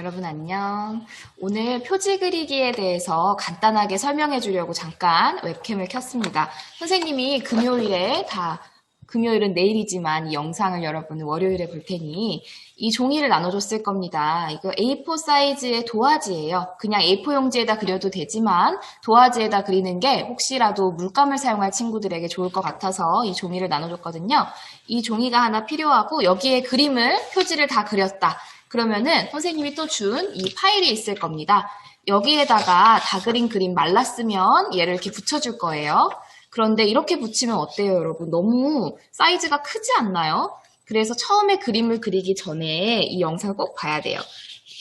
여러분 안녕. 오늘 표지 그리기에 대해서 간단하게 설명해 주려고 잠깐 웹캠을 켰습니다. 선생님이 금요일에 다 금요일은 내일이지만 이 영상을 여러분은 월요일에 볼 테니 이 종이를 나눠줬을 겁니다. 이거 A4 사이즈의 도화지예요. 그냥 A4 용지에다 그려도 되지만 도화지에다 그리는 게 혹시라도 물감을 사용할 친구들에게 좋을 것 같아서 이 종이를 나눠줬거든요. 이 종이가 하나 필요하고 여기에 그림을 표지를 다 그렸다. 그러면은 선생님이 또 준 이 파일이 있을 겁니다. 여기에다가 다 그린 그림 말랐으면 얘를 이렇게 붙여줄 거예요. 그런데 이렇게 붙이면 어때요, 여러분? 너무 사이즈가 크지 않나요? 그래서 처음에 그림을 그리기 전에 이 영상을 꼭 봐야 돼요.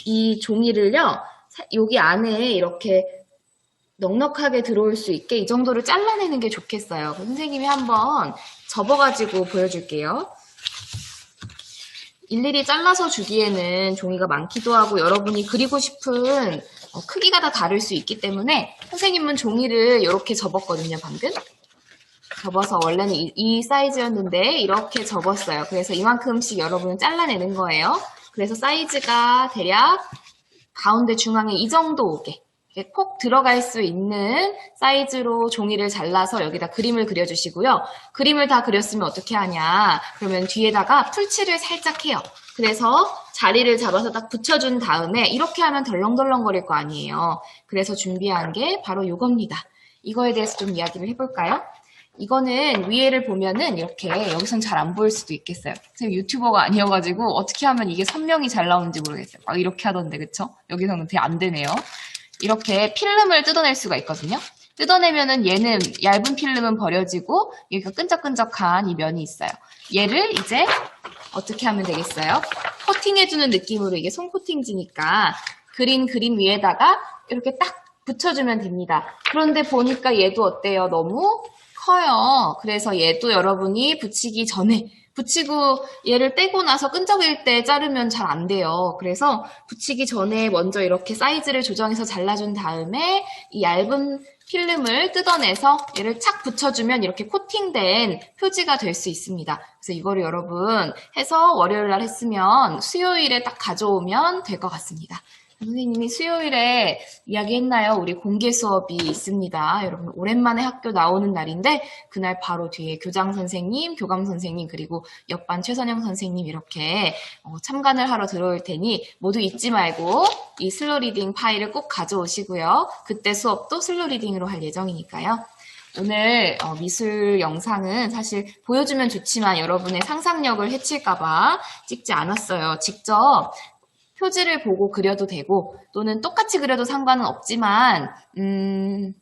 이 종이를요, 사- 여기 안에 이렇게 넉넉하게 들어올 수 있게 이 정도를 잘라내는 게 좋겠어요. 선생님이 한번 접어가지고 보여줄게요. 일일이 잘라서 주기에는 종이가 많기도 하고 여러분이 그리고 싶은 어, 크기가 다 다를 수 있기 때문에 선생님은 종이를 이렇게 접었거든요, 방금. 접어서 원래는 이, 이 사이즈였는데 이렇게 접었어요. 그래서 이만큼씩 여러분은 잘라내는 거예요. 그래서 사이즈가 대략 가운데 중앙에 이 정도 오게 이렇게 콕 들어갈 수 있는 사이즈로 종이를 잘라서 여기다 그림을 그려주시고요. 그림을 다 그렸으면 어떻게 하냐? 그러면 뒤에다가 풀칠을 살짝 해요. 그래서 자리를 잡아서 딱 붙여준 다음에 이렇게 하면 덜렁덜렁 거릴 거 아니에요. 그래서 준비한 게 바로 이겁니다. 이거에 대해서 좀 이야기를 해볼까요? 이거는 위에를 보면은 이렇게 여기선 잘 안 보일 수도 있겠어요. 제가 유튜버가 아니어가지고 어떻게 하면 이게 선명히 잘 나오는지 모르겠어요. 막 이렇게 하던데 그쵸? 여기서는 되게 안 되네요. 이렇게 필름을 뜯어낼 수가 있거든요. 뜯어내면은 얘는 얇은 필름은 버려지고 여기가 끈적끈적한 이 면이 있어요. 얘를 이제 어떻게 하면 되겠어요? 코팅해주는 느낌으로 이게 손 코팅지니까 그린 그림 위에다가 이렇게 딱 붙여주면 됩니다. 그런데 보니까 얘도 어때요? 너무 커요. 그래서 얘도 여러분이 붙이기 전에 붙이고 얘를 떼고 나서 끈적일 때 자르면 잘 안 돼요. 그래서 붙이기 전에 먼저 이렇게 사이즈를 조정해서 잘라준 다음에 이 얇은 필름을 뜯어내서 얘를 착 붙여주면 이렇게 코팅된 표지가 될 수 있습니다. 그래서 이거를 여러분 해서 월요일 날 했으면 수요일에 딱 가져오면 될 것 같습니다. 선생님이 수요일에 이야기했나요? 우리 공개 수업이 있습니다. 여러분 오랜만에 학교 나오는 날인데 그날 바로 뒤에 교장 선생님, 교감 선생님 그리고 옆반 최선영 선생님 이렇게 어, 참관을 하러 들어올 테니 모두 잊지 말고 이 슬로 리딩 파일을 꼭 가져오시고요. 그때 수업도 슬로 리딩 으로 할 예정이니까요. 오늘 어, 미술 영상은 사실 보여주면 좋지만 여러분의 상상력을 해칠까봐 찍지 않았어요. 직접 표지를 보고 그려도 되고 또는 똑같이 그려도 상관은 없지만 음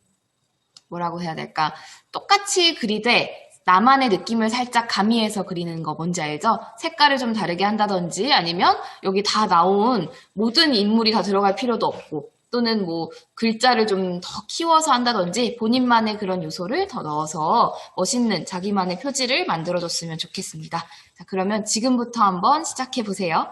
뭐라고 해야 될까 똑같이 그리되 나만의 느낌을 살짝 가미해서 그리는 거 뭔지 알죠? 색깔을 좀 다르게 한다든지 아니면 여기 다 나온 모든 인물이 다 들어갈 필요도 없고 또는 뭐 글자를 좀 더 키워서 한다든지 본인만의 그런 요소를 더 넣어서 멋있는 자기만의 표지를 만들어줬으면 좋겠습니다. 자, 그러면 지금부터 한번 시작해 보세요.